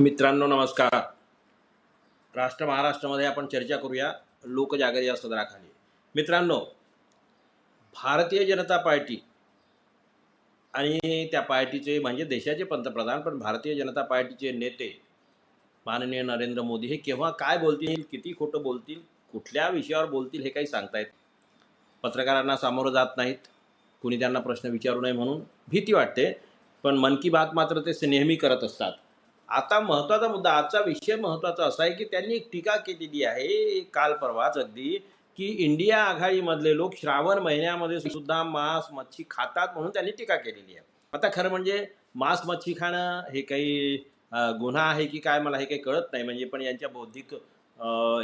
मित्रांनो नमस्कार. राष्ट्र महाराष्ट्रामध्ये आपण चर्चा करूया. लोकजागर या सदराखाली मित्रांनो भारतीय जनता पार्टी आणि त्या पार्टीचे म्हणजे देशाचे पंतप्रधान पण भारतीय जनता पार्टीचे नेते माननीय नरेंद्र मोदी हे केव्हा काय बोलतील किती खोटं बोलतील कुठल्या विषयावर बोलतील हे काही सांगतायत. पत्रकारांना सामोरं जात नाहीत. कुणी त्यांना प्रश्न विचारू नये म्हणून भीती वाटते. पण मन की बात मात्र ते नेहमी करत असतात. आता महत्त्वाचा मुद्दा आजचा विषय महत्त्वाचा असा आहे की त्यांनी एक टीका केलेली आहे काल परवाच अगदी की इंडिया आघाडीमधले लोक श्रावण महिन्यामध्ये सुद्धा मांस मच्छी खातात म्हणून त्यांनी टीका केलेली आहे. आता खरं म्हणजे मांस मच्छी खाणं हे काही गुन्हा आहे की काय मला हे काही कळत नाही. म्हणजे पण यांच्या बौद्धिक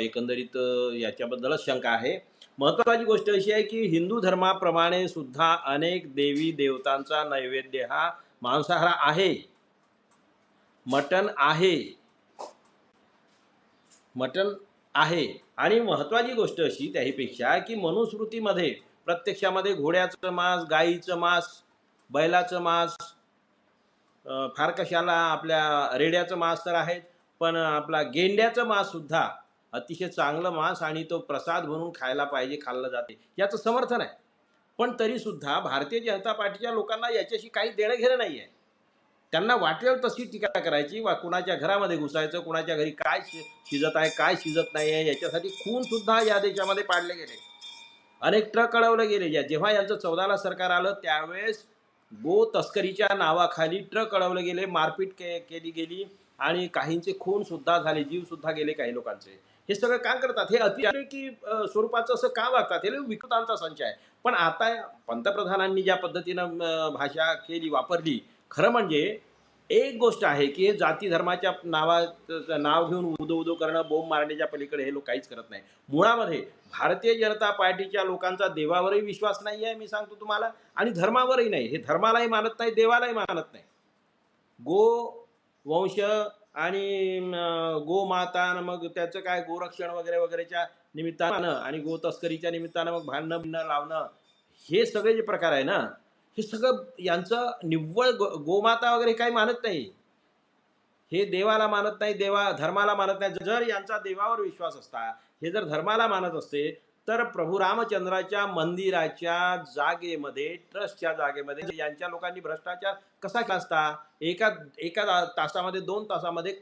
एकंदरीत याच्याबद्दलच शंका आहे. महत्त्वाची गोष्ट अशी आहे की हिंदू धर्माप्रमाणे सुद्धा अनेक देवी देवतांचा नैवेद्य हा मांसाहार आहे. मटण आहे. मटण आहे. आणि महत्त्वाची गोष्ट अशी त्याहीपेक्षा की मनुस्मृतीमध्ये प्रत्यक्षामध्ये घोड्याचं मांस गाईचं मांस बैलाचं मांस फार कशाला आपल्या रेड्याचं मांस तर आहे पण आपला गेंड्याचं मांस सुद्धा अतिशय चांगलं मांस आणि तो प्रसाद म्हणून खायला पाहिजे खाल्लं जाते. याचं समर्थन आहे. पण तरीसुद्धा भारतीय जनता पार्टीच्या लोकांना याच्याशी काही देणं घेणं नाही आहे त्यांना वाटेल तशी टीका करायची वा कुणाच्या घरामध्ये घुसायचं कुणाच्या घरी काय शिजत आहे काय शिजत नाही आहे याच्यासाठी खून सुद्धा या देशामध्ये पाडले गेले. अनेक ट्रक अडवले गेले. ज्या जेव्हा यांचं चौदाला सरकार आलं त्यावेळेस गो तस्करीच्या नावाखाली ट्रक अडवले गेले मारपीट के केली गेली आणि काहींचे खून सुद्धा झाले जीव सुद्धा गेले काही लोकांचे. हे सगळं का करतात? हे अतिरेकी स्वरूपाचं असं का वागतात? हे विकृतांचा संच आहे. पण आता पंतप्रधानांनी ज्या पद्धतीनं भाषा केली वापरली खरं म्हणजे एक गोष्ट आहे की जाती धर्माच्या नावा नाव घेऊन उदो उदो करणं बोंब मारण्याच्या पलीकडे हे लोक काहीच करत नाही. मुळामध्ये भारतीय जनता पार्टीच्या लोकांचा देवावरही विश्वास नाही आहे मी सांगतो तुम्हाला आणि धर्मावरही नाही. हे धर्मालाही मानत नाही देवालाही मानत नाही. गो वंश आणि अं, गोमाता मग त्याचं काय गोरक्षण वगैरे वगैरेच्या निमित्तानं आणि गो तस्करीच्या निमित्तानं मग भांडणं भिणं लावणं हे सगळे जे प्रकार आहे ना हे सगळं यांचं निव्वळ गो गोमाता वगैरे काही मानत नाही. हे देवाला मानत नाही देवा धर्माला मानत नाही. जर यांचा देवावर विश्वास असता हे जर धर्माला मानत असते तर प्रभू रामचंद्राच्या मंदिराच्या जागेमध्ये ट्रस्टच्या जागेमध्ये यांच्या लोकांनी भ्रष्टाचार कसा केला असता एका एका तासामध्ये दोन तासामध्ये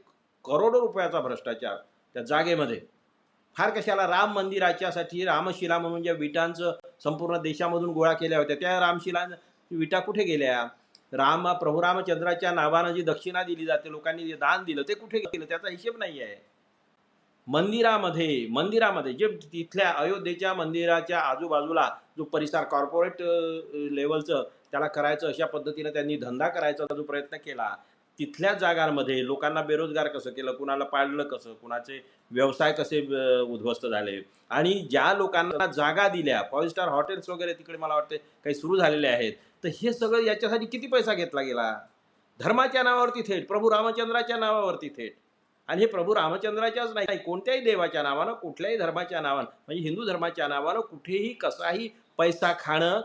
करोडो रुपयाचा भ्रष्टाचार त्या जागेमध्ये. फार कशाला राम मंदिराच्यासाठी रामशिला म्हणून ज्या विटांचं संपूर्ण देशामधून गोळा केल्या होत्या त्या रामशिला विटा कुठे गेल्या? राम प्रभू रामचंद्राच्या नावानं जी दक्षिणा दिली जाते लोकांनी जे दान दिलं ते कुठे गेलं? त्याचा हिशेब नाही आहे. मंदिरामध्ये मंदिरामध्ये जे तिथल्या अयोध्येच्या मंदिराच्या आजूबाजूला जो परिसर कॉर्पोरेट लेवलचं त्याला करायचं अशा पद्धतीनं त्यांनी धंदा करायचा जो प्रयत्न केला तिथल्या जागांमध्ये लोकांना बेरोजगार कसं केलं? कुणाला पाळलं कसं? कुणाचे व्यवसाय कसे उद्ध्वस्त झाले? आणि ज्या लोकांना जागा दिल्या फाईव्ह स्टार हॉटेल्स वगैरे तिकडे मला वाटते काही सुरू झालेले आहेत तर हे सगळं याच्यासाठी किती पैसा घेतला गेला? धर्माच्या नावावरती थेट प्रभू रामचंद्राच्या नावावरती थेट. आणि हे प्रभू रामचंद्राच्याच नाही कोणत्याही देवाच्या नावानं कुठल्याही धर्माच्या नावानं म्हणजे हिंदू धर्माच्या नावानं कुठेही कसाही पैसा खाणं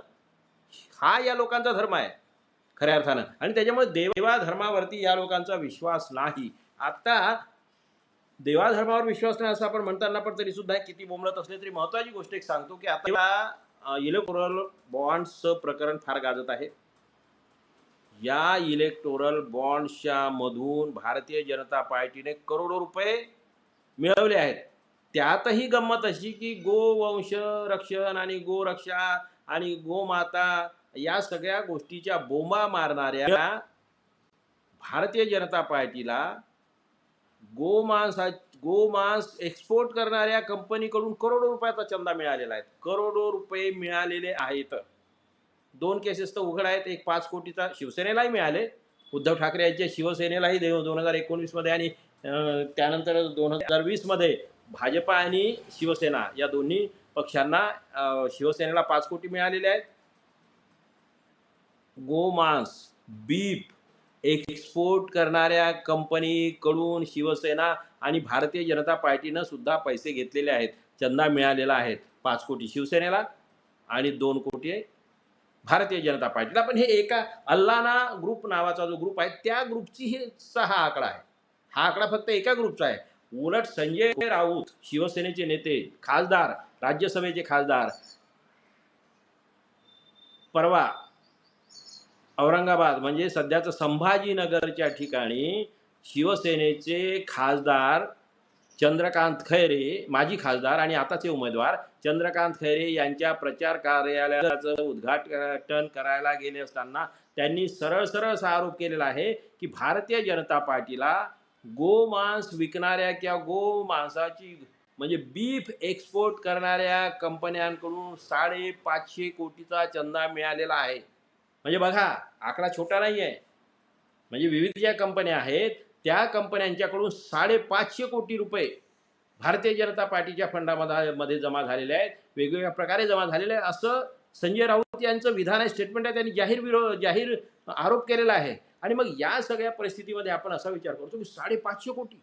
हा या लोकांचा धर्म आहे खऱ्या अर्थानं. आणि त्याच्यामुळे देवा धर्मावरती या लोकांचा विश्वास नाही. आता देवा धर्मावर विश्वास नाही असं आपण म्हणताना पण तरी सुद्धा किती बोमलत असले तरी महत्वाची गोष्ट एक सांगतो की आता इलेक्टोरल बॉन्ड्सचं प्रकरण फार गाजत आहे. या इलेक्टोरल बॉन्ड्सच्या मधून भारतीय जनता पार्टीने करोडो रुपये मिळवले आहेत. त्यातही गंमत अशी की गोवंश रक्षण आणि गोरक्षा आणि गोमाता या सगळ्या गोष्टीच्या बोंबा मारणाऱ्या भारतीय जनता पार्टीला गोमांसा गोमांस एक्सपोर्ट करणाऱ्या कंपनीकडून करोडो रुपयाचा चंदा मिळालेला आहे. करोडो रुपये मिळालेले आहेत. दोन केसेस तर उघड आहेत. एक पाच कोटीचा शिवसेनेलाही मिळाले. उद्धव ठाकरे यांच्या शिवसेनेलाही देव दोन हजार एकोणवीसमध्ये आणि त्यानंतर दोन हजार वीसमध्ये भाजपा आणि शिवसेना या दोन्ही पक्षांना शिवसेनेला पाच कोटी मिळालेले आहेत. गोमांस बीफ एक्सपोर्ट करणाऱ्या कंपनीकडून शिवसेना आणि भारतीय जनता पार्टीनं सुद्धा पैसे घेतलेले आहेत. चंदा मिळालेला आहे. पाच कोटी शिवसेनेला आणि दोन कोटी भारतीय जनता पार्टीला. पण हे एका अल्लाना ग्रुप नावाचा जो ग्रुप आहे त्या ग्रुपची ही हा आकडा आहे. हा आकडा फक्त एका ग्रुपचा आहे. उलट संजय राऊत शिवसेनेचे नेते खासदार राज्यसभेचे खासदार परवा औरंगाबाद म्हणजे सध्याचं संभाजीनगरच्या ठिकाणी शिवसेनेचे खासदार चंद्रकांत खैरे माजी खासदार आणि आताचे उमेदवार चंद्रकांत खैरे यांच्या प्रचार कार्यालयाचं उद्घाटन करायला गेले असताना त्यांनी सरळ सरळ असा आरोप केलेला आहे की भारतीय जनता पार्टीला गोमांस विकणाऱ्या किंवा गोमांसाची म्हणजे बीफ एक्सपोर्ट करणाऱ्या कंपन्यांकडून साडेपाचशे कोटीचा चंदा मिळालेला आहे. म्हणजे बघा आकडा छोटा नाही आहे म्हणजे विविध ज्या कंपन्या आहेत त्या कंपन्यांच्याकडून साडेपाचशे कोटी रुपये भारतीय जनता पार्टीच्या फंडामध्ये मध्ये जमा झालेले आहेत वेगवेगळ्या प्रकारे जमा झालेले आहे असं संजय राऊत यांचं विधान आहे स्टेटमेंट आहे त्यांनी जाहीर विरोध जाहीर आरोप केलेला आहे. आणि मग या सगळ्या परिस्थितीमध्ये आपण असा विचार करतो की साडेपाचशे कोटी.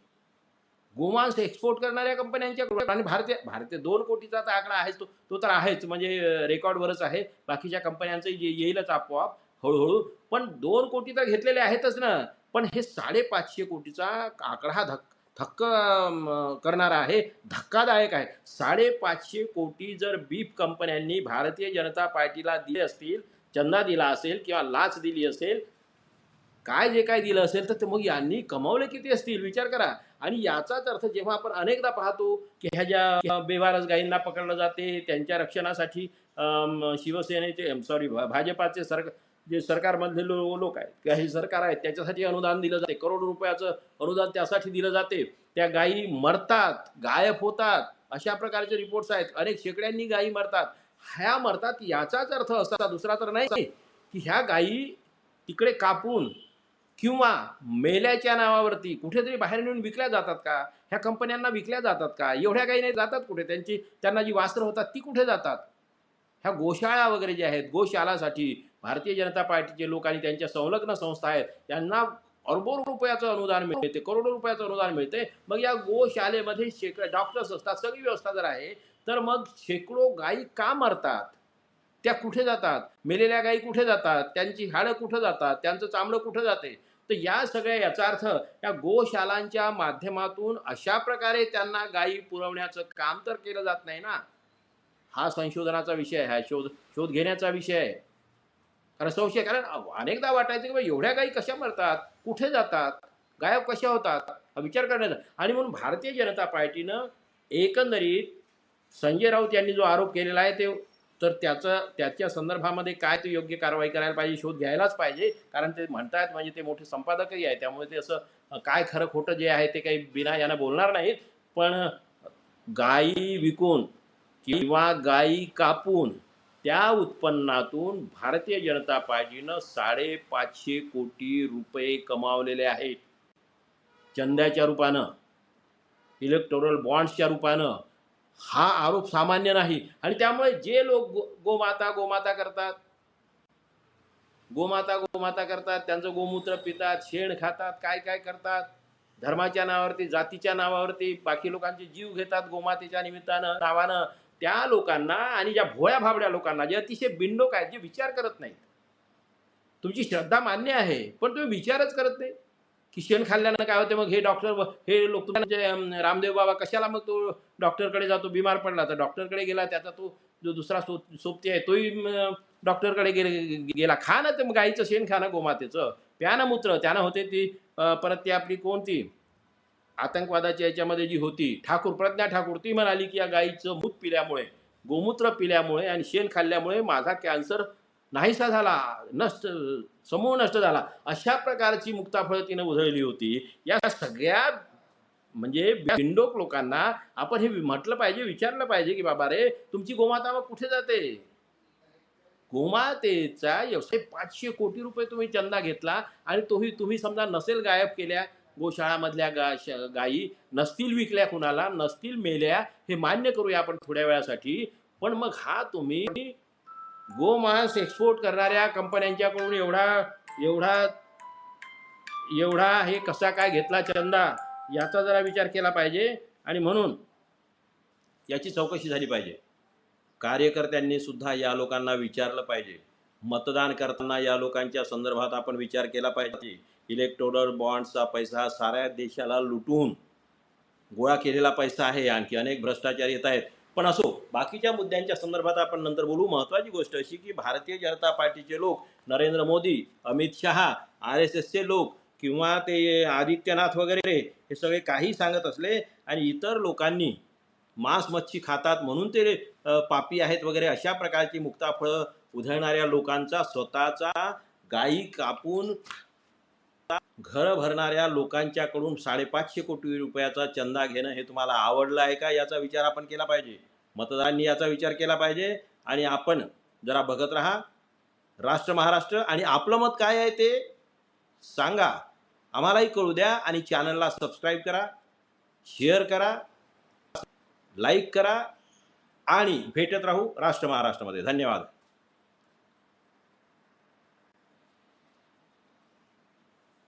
गोमांस एक्सपोर्ट करणाऱ्या कंपन्यांच्या आणि भारतीय भारतीय दोन कोटीचा तर आकडा आहेच तो तो तर आहेच म्हणजे रेकॉर्डवरच आहे. बाकीच्या कंपन्यांचं ये येईलच आपोआप हळूहळू. पण दोन कोटी तर घेतलेले आहेतच ना. पण हे साडेपाचशे कोटीचा आकडा हा धक थक्क करणारा आहे धक्कादायक आहे. साडेपाचशे कोटी जर बीफ कंपन्यांनी भारतीय जनता पार्टीला दिले असतील चंदा दिला असेल किंवा लाच दिली असेल काय जे काय दिलं असेल तर ते मग यांनी कमावले किती असतील? विचार करा. आणि याचाच अर्थ जेव्हा आपण अनेकदा पाहतो की ह्या ज्या बेवारस गायींना पकडलं जाते त्यांच्या रक्षणासाठी शिवसेनेचे सॉरी भाजपाचे सरकार जे सरकारमधले लो लोक आहेत किंवा हे सरकार आहेत त्याच्यासाठी अनुदान दिलं जाते करोडो रुपयाचं अनुदान त्यासाठी दिलं जाते. त्या गायी मरतात गायब होतात अशा प्रकारचे रिपोर्ट्स आहेत. अनेक शेकड्यांनी गायी मरतात. ह्या मरतात याचाच अर्थ असा दुसरा तर नाही की ह्या गायी तिकडे कापून किंवा मेल्याच्या नावावरती कुठेतरी बाहेर नेऊन विकल्या जातात का? ह्या कंपन्यांना विकल्या जातात का? एवढ्या काही नाही जातात कुठे? त्यांची त्यांना जी वास्त्र होतात ती कुठे जातात? ह्या गोशाळा वगैरे जे आहेत गोशालासाठी भारतीय जनता पार्टीचे लोक आणि त्यांच्या संलग्न संस्था आहेत त्यांना अरबो रुपयाचं अनुदान मिळते करोडो रुपयाचं अनुदान मिळते. मग या गोशालेमध्ये शेकडो डॉक्टर्स असतात सगळी व्यवस्था जर आहे तर मग शेकडो गायी का मरतात? त्या कुठे जातात? मेलेल्या गायी कुठे जातात? त्यांची हाडं कुठं जातात? त्यांचं चामडं कुठं जाते? तर या सगळ्या याचा अर्थ या गोशालांच्या माध्यमातून अशा प्रकारे त्यांना गायी पुरवण्याचं काम तर केलं जात नाही ना? हा संशोधनाचा विषय आहे हा शोध शोध घेण्याचा विषय आहे. कारण संशय कारण अनेकदा वाटायचं की बा एवढ्या गायी कशा मरतात? कुठे जातात? गायब कशा होतात? हा विचार करण्याचा. आणि म्हणून भारतीय जनता पार्टीनं एकंदरीत संजय राऊत यांनी जो आरोप केलेला आहे ते तर त्याचं त्याच्या संदर्भामध्ये काय ते योग्य कारवाई करायला पाहिजे शोध घ्यायलाच पाहिजे. कारण ते म्हणतायत म्हणजे ते मोठे संपादकही आहे त्यामुळे ते असं काय खरं खोटं जे आहे ते काही बिना यानं बोलणार नाहीत. पण गायी विकून किंवा गायी कापून त्या उत्पन्नातून भारतीय जनता पार्टीनं साडेपाचशे कोटी रुपये कमावलेले आहेत. चंद्याच्या रूपानं इलेक्टोरल बॉन्ड्सच्या रूपानं हा आरोप सामान्य नाही. आणि त्यामुळे जे लोक गो गोमाता गोमाता करतात गोमाता गोमाता करतात त्यांचं गोमूत्र पितात शेण खातात काय काय करतात धर्माच्या नावावरती जातीच्या नावावरती बाकी लोकांचे जीव घेतात गोमातेच्या निमित्तानं नावानं त्या लोकांना आणि ज्या भोळ्या भाबड्या लोकांना जे अतिशय बिंडोक आहेत जे विचार करत नाहीत. तुमची श्रद्धा मान्य आहे पण तुम्ही विचारच करत नाही. की शेण खाल्ल्यानं काय होते? मग हे डॉक्टर हे लोक तुमचे रामदेव बाबा कशाला मग तो डॉक्टरकडे जातो? बिमार पडला तर डॉक्टरकडे गेला त्याचा तो जो दुसरा सो सोबती आहे तोही डॉक्टरकडे गेले गेला. खा ना ते मग गाईचं शेण खा ना गोमातेचं. प्या ना मूत्र त्यानं होते ती परत ती आपली कोणती? आतंकवादाच्या याच्यामध्ये जी होती ठाकूर प्रज्ञा ठाकूर ती म्हणाली की या गाईचं मूत पिल्यामुळे गोमूत्र पिल्यामुळे आणि शेण खाल्ल्यामुळे माझा कॅन्सर नाहीसा झाला नष्ट समूह नष्ट झाला अशा प्रकारची मुक्ताफळ तिनं उधळली होती. या सगळ्या म्हणजे बिंडोक लोकांना आपण हे म्हटलं पाहिजे विचारलं पाहिजे की बाबा रे तुमची गोमाता मग कुठे जाते? गोमातेचा व्यवसाय पाचशे कोटी रुपये तुम्ही चंदा घेतला आणि तोही तुम्ही समजा नसेल गायब केल्या गोशाळामधल्या गा गायी नसतील विकल्या कुणाला नसतील मेल्या हे मान्य करूया आपण थोड्या वेळासाठी. पण मग हा तुम्ही गोमांस एक्सपोर्ट करणाऱ्या कंपन्यांच्याकडून एवढा एवढा एवढा हे कसा काय घेतला चंदा याचा जरा विचार केला पाहिजे. आणि म्हणून याची चौकशी झाली पाहिजे. कार्यकर्त्यांनी सुद्धा या लोकांना विचारलं पाहिजे. मतदान करताना या लोकांच्या संदर्भात आपण विचार केला पाहिजे. इलेक्टोरल बॉन्डचा पैसा साऱ्या देशाला लुटून गोळा केलेला पैसा आहे. आणखी अनेक भ्रष्टाचार येत आहेत. पण असो बाकीच्या मुद्द्यांच्या संदर्भात आपण नंतर बोलू. महत्त्वाची गोष्ट अशी की भारतीय जनता पार्टीचे लोक नरेंद्र मोदी अमित शहा आर एस एसचे लोक किंवा ते आदित्यनाथ वगैरे हे सगळे काही सांगत असले आणि इतर लोकांनी मांस मच्छी खातात म्हणून ते पापी आहेत वगैरे अशा प्रकारची मुक्ताफळं उधळणाऱ्या लोकांचा स्वतःचा गायी कापून घर भरणाऱ्या लोकांच्याकडून साडेपाचशे कोटी रुपयाचा चंदा घेणं हे तुम्हाला आवडलं आहे का? याचा विचार आपण केला पाहिजे. मतदारांनी याचा विचार केला पाहिजे. आणि आपण जरा बघत राहा. राष्ट्र महाराष्ट्र आणि आपलं मत काय आहे ते सांगा. आम्हालाही कळू द्या आणि चॅनलला सबस्क्राईब करा शेअर करा लाईक करा आणि भेटत राहू राष्ट्र महाराष्ट्रामध्ये. धन्यवाद.